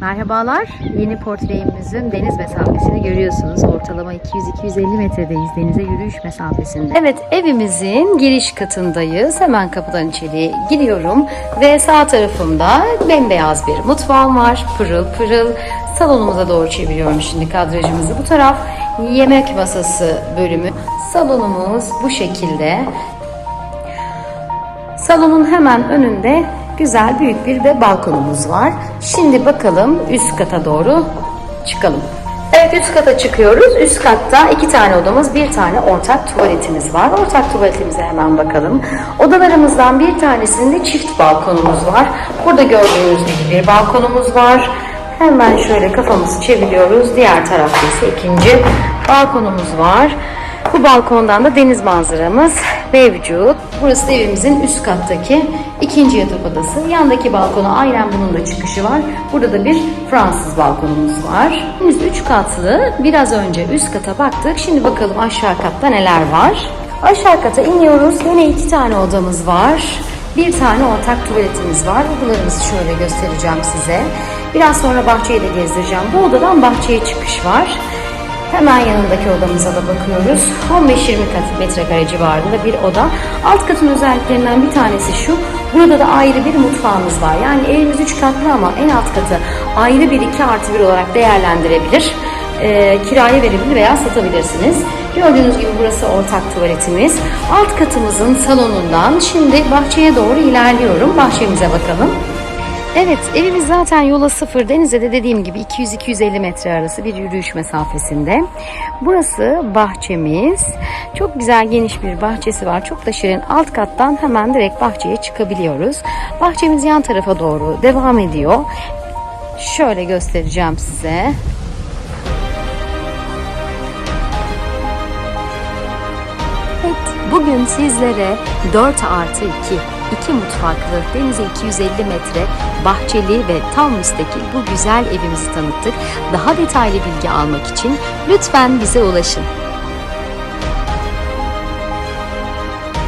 Merhabalar. Yeni portreyimizin deniz mesafesini görüyorsunuz. Ortalama 200-250 metredeyiz denize yürüyüş mesafesinde. Evet evimizin giriş katındayız. Hemen kapıdan içeri giriyorum ve sağ tarafımda bembeyaz bir mutfağım var. Pırıl pırıl. Salonumuza doğru çeviriyorum şimdi kadrajımızı. Bu taraf yemek masası bölümü. Salonumuz bu şekilde. Salonun hemen önünde güzel büyük bir de balkonumuz var. Şimdi bakalım üst kata doğru çıkalım. Evet üst kata çıkıyoruz. Üst katta iki tane odamız, bir tane ortak tuvaletimiz var. Ortak tuvaletimize hemen bakalım. Odalarımızdan bir tanesinde çift balkonumuz var. Burada gördüğünüz gibi bir balkonumuz var. Hemen şöyle kafamızı çeviriyoruz. Diğer tarafta ise ikinci balkonumuz var. Bu balkondan da deniz manzaramız mevcut. Burası evimizin üst kattaki ikinci yatak odası. Yandaki balkona aynen bunun da çıkışı var. Burada da bir Fransız balkonumuz var. Biz üç katlı. Biraz önce üst kata baktık. Şimdi bakalım aşağı katta neler var. Aşağı kata iniyoruz. Yine iki tane odamız var. Bir tane ortak tuvaletimiz var. Odalarımızı şöyle göstereceğim size. Biraz sonra bahçeyi de gezdireceğim. Bu odadan bahçeye çıkış var. Hemen yanındaki odamıza da bakıyoruz. 15-20 kat metrekare civarında bir oda. Alt katın özelliklerinden bir tanesi şu. Burada da ayrı bir mutfağımız var. Yani evimiz 3 katlı ama en alt katı ayrı bir 2 artı 1 olarak değerlendirebilir. Ee, kiraya verebilir veya satabilirsiniz. Gördüğünüz gibi burası ortak tuvaletimiz. Alt katımızın salonundan şimdi bahçeye doğru ilerliyorum. Bahçemize bakalım. Evet, evimiz zaten yola sıfır. Denize de dediğim gibi 200-250 metre arası bir yürüyüş mesafesinde. Burası bahçemiz. Çok güzel geniş bir bahçesi var. Çok da şirin. Alt kattan hemen direkt bahçeye çıkabiliyoruz. Bahçemiz yan tarafa doğru devam ediyor. Şöyle göstereceğim size. Bugün sizlere 4 artı 2, 2 mutfaklı, denize 250 metre, bahçeli ve tam müstakil bu güzel evimizi tanıttık. Daha detaylı bilgi almak için lütfen bize ulaşın.